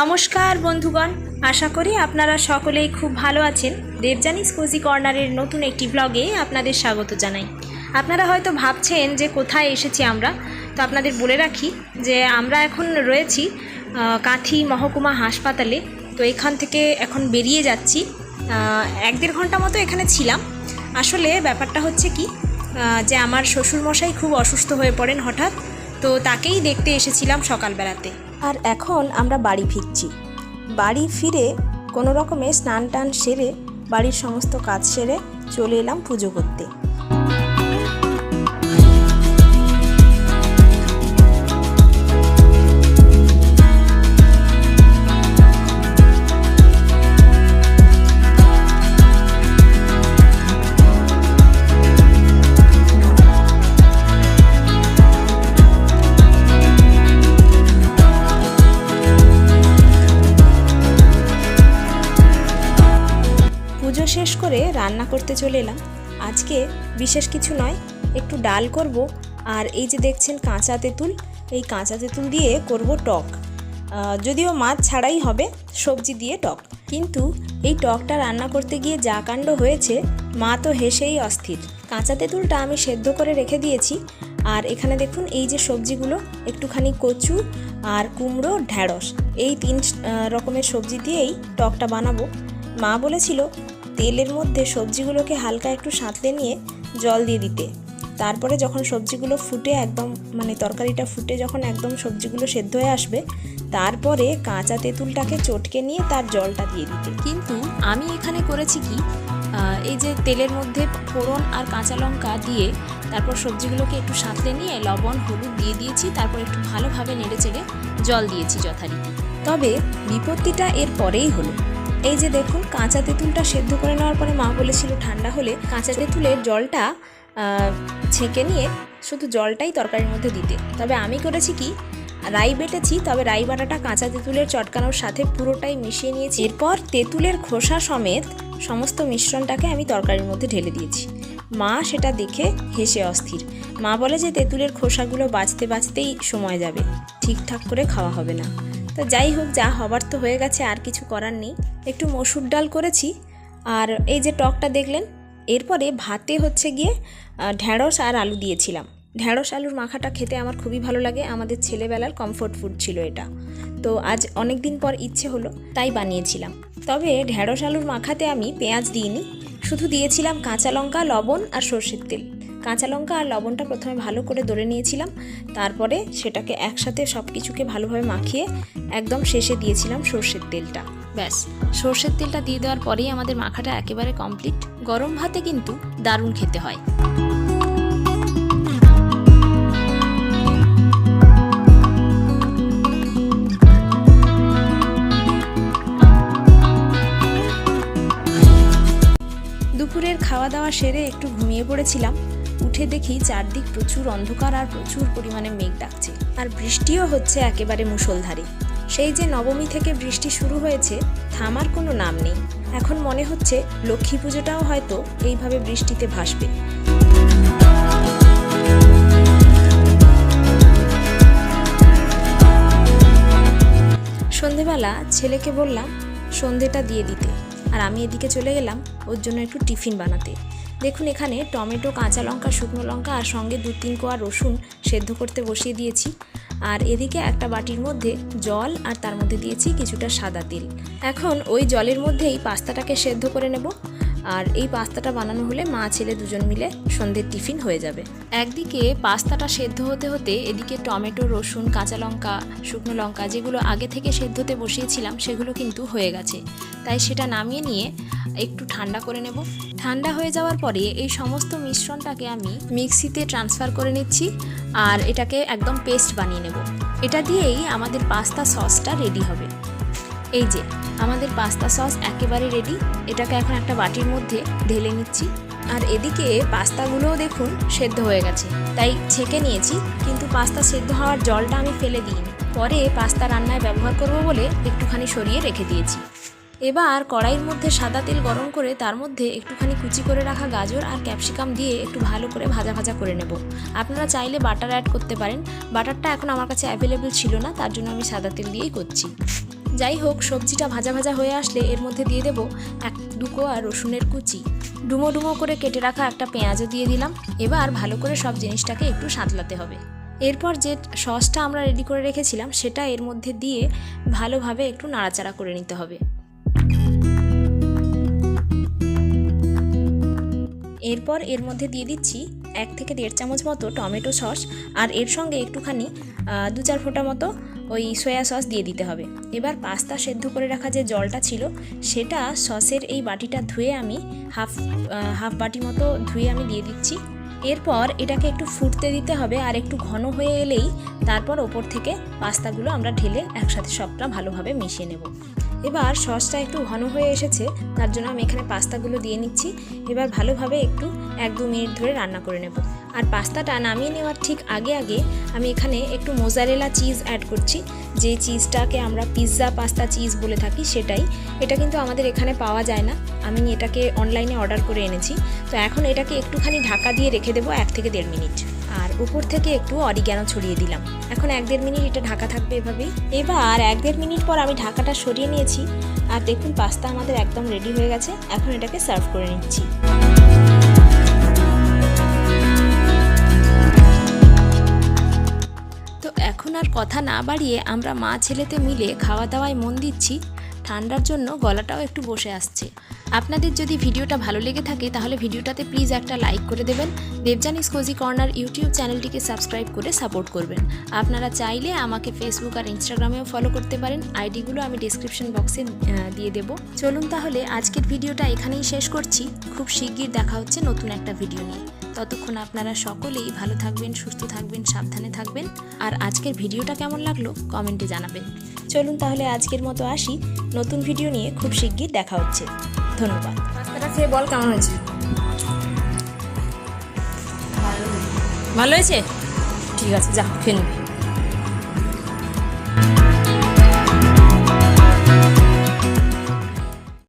নমস্কার বন্ধুগণ, আশা করি আপনারা সকলেই খুব ভালো আছেন। দেবজানিস কোজি কর্নারের নতুন একটি ব্লগে আপনাদের স্বাগত জানাই। আপনারা হয়তো ভাবছেন যে কোথায় এসেছি আমরা, তো আপনাদের বলে রাখি যে আমরা এখন রয়েছি কাঁথি মহকুমা হাসপাতালে। তো এখান থেকে এখন বেরিয়ে যাচ্ছি। এক দেড় ঘণ্টা মতো এখানে ছিলাম। আসলে ব্যাপারটা হচ্ছে কি যে আমার শ্বশুরমশাই খুব অসুস্থ হয়ে পড়েন হঠাৎ, তো তাকেই দেখতে এসেছিলাম সকালবেলাতে। আর এখন আমরা বাড়ি ফিরছি। বাড়ি ফিরে কোনো রকমে স্নান টান সেরে বাড়ির সমস্ত কাজ সেরে চলে এলাম পুজো করতে। করে রান্না করতে চলে এলাম। আজকে বিশেষ কিছু নয়, একটু ডাল করব আর এই যে দেখছেন কাঁচা তেঁতুল, এই কাঁচা তেঁতুল দিয়ে করব টক। যদিও মাছ ছাড়াই হবে, সবজি দিয়ে টক। কিন্তু এই টকটা রান্না করতে গিয়ে যা কাণ্ড হয়েছে, মা তো হেসেই অস্থির। কাঁচা তেঁতুলটা আমি সেদ্ধ করে রেখে দিয়েছি। আর এখানে দেখুন এই যে সবজিগুলো, একটুখানি কচু আর কুমড়ো, ঢ্যাঁড়স, এই তিন রকমের সবজি দিয়েই টকটা বানাবো। মা বলেছিল তেলের মধ্যে সবজিগুলোকে হালকা একটু সাঁতলে নিয়ে জল দিয়ে দিতে। তারপরে যখন সবজিগুলো ফুটে একদম মানে তরকারিটা ফুটে যখন একদম সবজিগুলো সেদ্ধ হয়ে আসবে তারপরে কাঁচা তেঁতুলটাকে চটকে নিয়ে তার জলটা দিয়ে দিতে। কিন্তু আমি এখানে করেছি কি এই যে তেলের মধ্যে ফোড়ন আর কাঁচা লঙ্কা দিয়ে তারপর সবজিগুলোকে একটু সাঁতলে নিয়ে লবণ হলুদ দিয়ে দিয়েছি তারপর একটু ভালোভাবে নেড়ে চেড়ে জল দিয়েছি যথারীতি। তবে বিপত্তিটা এর পরেই হলো। এই যে দেখুন, কাঁচা তেঁতুলটা সেদ্ধ করে নেওয়ার পরে মা বলেছিল ঠান্ডা হলে কাঁচা তেঁতুলের জলটা ছেঁকে নিয়ে শুধু জলটাই তরকারির মধ্যে দিতে। তবে আমি করেছি কি, রাই বেটেছি, তবে রাই বাটাটা কাঁচা তেঁতুলের চটকানোর সাথে পুরোটাই মিশিয়ে নিয়েছি। এরপর তেঁতুলের খোসা সমেত সমস্ত মিশ্রণটাকে আমি তরকারির মধ্যে ঢেলে দিয়েছি। মা সেটা দেখে হেসে অস্থির। মা বলে যে তেঁতুলের খোসাগুলো বাঁচতে বাঁচতেই সময় যাবে। ঠিকঠাক করে খাওয়া হবে না। তো যাই হোক, যা হবার তো হয়ে গেছে, আর কিছু করার নেই। একটু মসুর ডাল করেছি, আর এই যে টকটা দেখলেন, এরপরে ভাতে হচ্ছে গিয়ে ঢ্যাঁড়স আর আলু দিয়েছিলাম। ঢ্যাঁড়স আলুর মাখাটা খেতে আমার খুবই ভালো লাগে, আমাদের ছেলেবেলার কমফোর্ট ফুড ছিল এটা। তো আজ অনেক দিন পর ইচ্ছে হলো, তাই বানিয়েছিলাম। তবে ঢ্যাঁড়স আলুর মাখাতে আমি পেঁয়াজ দিইনি, শুধু দিয়েছিলাম কাঁচা লঙ্কা, লবণ আর সর্ষের তেল। কাঁচা লঙ্কা আর লবণটা প্রথমে ভালো করে দরে নিয়েছিলাম। তারপরে সেটাকে একসাথে সব কিছুকে ভালোভাবে মাখিয়ে একদম শেষে দিয়েছিলাম সর্ষের তেলটা। ব্যাস, সর্ষের তেলটা দিয়ে দেওয়ার পরেই আমাদের মাখাটা একেবারে কমপ্লিট গরম ভাতে কিন্তু দারুণ খেতে হয়। দুপুরের খাওয়া দাওয়া সেরে একটু ঘুমিয়ে পড়েছিলাম। উঠে দেখি চারদিক প্রচুর অন্ধকার আর প্রচুর পরিমাণে মেঘ ডাকছে। আর বৃষ্টিও হচ্ছে একেবারে মুষলধারে। সেই যে নবমী থেকে বৃষ্টি শুরু হয়েছে, থামার কোনো নাম নেই। এখন মনে হচ্ছে লক্ষ্মী পুজোটাও হয়তো এইভাবে বৃষ্টিতে ভাসবে। সন্ধেবেলা ছেলেকে বললাম, সন্ধেটা দিয়ে দিতে। আর আমি এদিকে চলে গেলাম, ওর জন্য একটু টিফিন বানাতে। দেখুন, এখানে টমেটো, কাঁচা লঙ্কা, শুকনো লঙ্কা আর সঙ্গে দু তিন কোয়া রসুন সেদ্ধ করতে বসিয়ে দিয়েছি। আর এদিকে একটা বাটির মধ্যে জল আর তার মধ্যে দিয়েছি কিছুটা সাদা তেল। এখন ওই জলের মধ্যেই পাস্তাটাকে সেদ্ধ করে নেব। আর এই পাস্তাটা বানানো হলে মা ছেলে দুজন মিলে সন্ধ্যের টিফিন হয়ে যাবে। একদিকে পাস্তাটা সেদ্ধ হতে হতে এদিকে টমেটো, রসুন, কাঁচা লঙ্কা, শুকনো লঙ্কা যেগুলো আগে থেকে সেদ্ধতে বসিয়েছিলাম সেগুলো কিন্তু হয়ে গেছে। তাই সেটা নামিয়ে নিয়ে একটু ঠান্ডা করে নেব। ঠান্ডা হয়ে যাওয়ার পরে এই সমস্ত মিশ্রণটাকে আমি মিক্সিতে ট্রান্সফার করে নিচ্ছি আর এটাকে একদম পেস্ট বানিয়ে নেব। এটা দিয়েই আমাদের পাস্তা সসটা রেডি হবে। এই যে, আমাদের পাস্তা সস একেবারে রেডি এটাকে এখন একটা বাটির মধ্যে ঢেলে নিচ্ছি। আর এদিকে পাস্তাগুলোও দেখুন সেদ্ধ হয়ে গেছে। তাই ছেঁকে নিয়েছি, কিন্তু পাস্তা সেদ্ধ হওয়ার জলটা আমি ফেলে দিইনি। পরে পাস্তা রান্নায় ব্যবহার করব বলে একটুখানি সরিয়ে রেখে দিয়েছি। এবার কড়াইয়ের মধ্যে সাদা তেল গরম করে তার মধ্যে একটুখানি কুচি করে রাখা গাজর আর ক্যাপসিকাম দিয়ে একটু ভালো করে ভাজা ভাজা করে নেব। আপনারা চাইলে বাটার অ্যাড করতে পারেন। বাটারটা এখন আমার কাছে অ্যাভেলেবেল ছিল না, তার জন্য আমি সাদা তেল দিয়েই করছি। যাই হোক সবজিটা ভাজা ভাজা হয়ে আসলে এর মধ্যে দিয়ে দেবো এক দুকো আর রসুনের কুচি। ডুমো ডুমো করে কেটে রাখা একটা পেঁয়াজও দিয়ে দিলাম। এবার ভালো করে সব জিনিসটাকে একটু সাঁতলাতে হবে। এরপর যে সসটা আমরা রেডি করে রেখেছিলাম, সেটা এর মধ্যে দিয়ে ভালোভাবে একটু নাড়াচাড়া করে নিতে হবে। এরপর এর মধ্যে দিয়ে দিচ্ছি এক থেকে দেড় চামচ মতো টমেটো সস, আর এর সঙ্গে একটুখানি দু চার ফোঁটা মতো ওই সয়া সস দিয়ে দিতে হবে। এবার পাস্তা সেদ্ধ করে রাখা যে জলটা ছিল, সেটা সসের এই বাটিটা ধুয়ে আমি হাফ হাফ বাটি মতো ধুয়ে আমি দিয়ে দিচ্ছি। এরপর এটাকে একটু ফুটতে দিতে হবে আর একটু ঘন হয়ে এলেই তারপর ওপর থেকে পাস্তাগুলো আমরা ঢেলে একসাথে সবটা ভালোভাবে মিশিয়ে নেব। এবার সসটা একটু ঘন হয়ে এসেছে, তার জন্য আমি এখানে পাস্তাগুলো দিয়ে নিচ্ছি। এবার ভালোভাবে একটু এক দু মিনিট ধরে রান্না করে নেব। আর পাস্তাটা নামিয়ে নেওয়ার ঠিক আগে আগে আমি এখানে একটু মোজারেলা চিজ অ্যাড করছি। যে চিজটাকে আমরা পিৎজা, পাস্তা চিজ বলে থাকি সেটাই। এটা কিন্তু আমাদের এখানে পাওয়া যায় না। আমি এটাকে অনলাইনে অর্ডার করে এনেছি। তো এখন এটাকে একটুখানি ঢাকা দিয়ে রেখে দেবো এক থেকে দেড় মিনিট। আর উপর থেকে একটু অরিগ্যানো ছড়িয়ে দিলাম। এখন এক দেড় মিনিট এটা ঢাকা থাকবে এভাবেই। এবার এক দেড় মিনিট পর আমি ঢাকাটা সরিয়ে নিয়েছি। আর দেখুন, পাস্তা আমাদের একদম রেডি হয়ে গেছে। এখন এটাকে সার্ভ করে নিচ্ছি। কথা না বাড়িয়ে আমরা মা ছেলেতে মিলে খাওয়া দাওয়ায় মন দিচ্ছি, ঠান্ডার জন্য গলাটাও একটু বসে আসছে। আপনাদের যদি ভিডিওটা ভালো লেগে থাকে তাহলে ভিডিওটাতে প্লিজ একটা লাইক করে দেবেন দেবজানিস কোজি কর্নার ইউটিউব চ্যানেলটিকে সাবস্ক্রাইব করে সাপোর্ট করবেন। আপনারা চাইলে আমাকে ফেসবুক আর ইনস্টাগ্রামেও ফলো করতে পারেন, আইডিগুলো আমি ডিসক্রিপশন বক্সে দিয়ে দেব। চলুন তাহলে আজকের ভিডিওটা এখানেই শেষ করছি। খুব শিগগির দেখা হচ্ছে নতুন একটা ভিডিও নিয়ে। ততক্ষণ আপনারা সকলেই ভালো থাকবেন সুস্থ থাকবেন সাবধানে থাকবেন। আর আজকের ভিডিওটা কেমন লাগল কমেন্টে জানাবেন। চলুন তাহলে আজকের মতো আসি। নতুন ভিডিও নিয়ে খুব শিগগির দেখা হচ্ছে। ধন্যবাদ। খেয়ে বল কেমন হয়েছে? ভালো হয়েছে? ঠিক আছে যা খেয়ে নিবি।